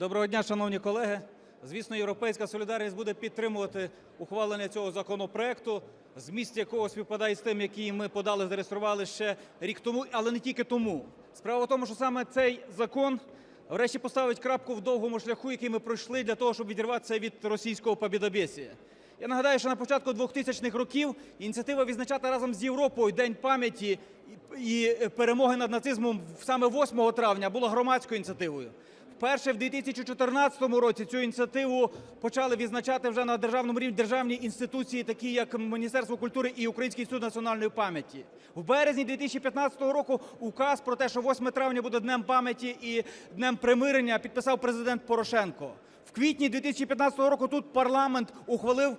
Доброго дня, шановні колеги. Звісно, європейська солідарність буде підтримувати ухвалення цього законопроекту, зміст якого співпадає з тим, який ми подали, зареєстрували ще рік тому, але не тільки тому. Справа в тому, що саме цей закон врешті поставить крапку в довгому шляху, який ми пройшли для того, щоб відірватися від російського побідобєсія. Я нагадаю, що на початку 2000-х років ініціатива відзначати разом з Європою День пам'яті і перемоги над нацизмом саме 8 травня була громадською ініціативою. Вперше в 2014 році цю ініціативу почали відзначати вже на державному рівні державні інституції, такі як Міністерство культури і Український інститут національної пам'яті. В березні 2015 року указ про те, що 8 травня буде днем пам'яті і днем примирення, підписав президент Порошенко. В квітні 2015 року тут парламент ухвалив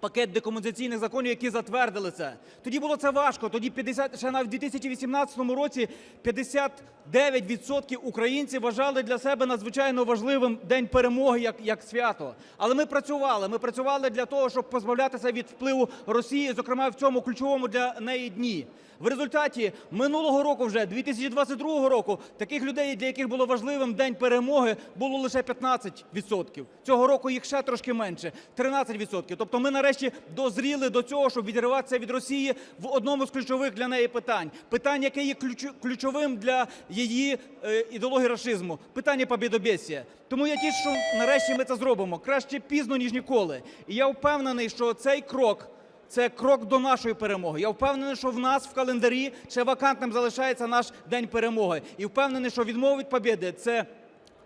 пакет декомунізаційних законів, які затвердили це. Тоді було це важко. Тоді 50, ще навіть в 2018 році 59% українців вважали для себе надзвичайно важливим День перемоги як, як свято. Але ми працювали. Ми працювали для того, щоб позбавлятися від впливу Росії, зокрема в цьому ключовому для неї дні. В результаті минулого року, вже 2022 року, таких людей, для яких було важливим День перемоги, було лише 15%. Цього року їх ще трошки менше 13%. Тобто ми нарешті дозріли до цього, щоб відриватися від Росії в одному з ключових для неї питань. Питання, яке є ключовим для її е, ідеології рашизму. Питання побідобєсія. Тому я тішу, що нарешті ми це зробимо. Краще пізно, ніж ніколи. І я впевнений, що цей крок. Це крок до нашої перемоги. Я впевнений, що в нас в календарі ще вакантним залишається наш день перемоги. І впевнений, що відмова від побєди – це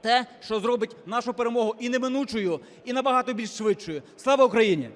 те, що зробить нашу перемогу і неминучою, і набагато більш швидшою. Слава Україні!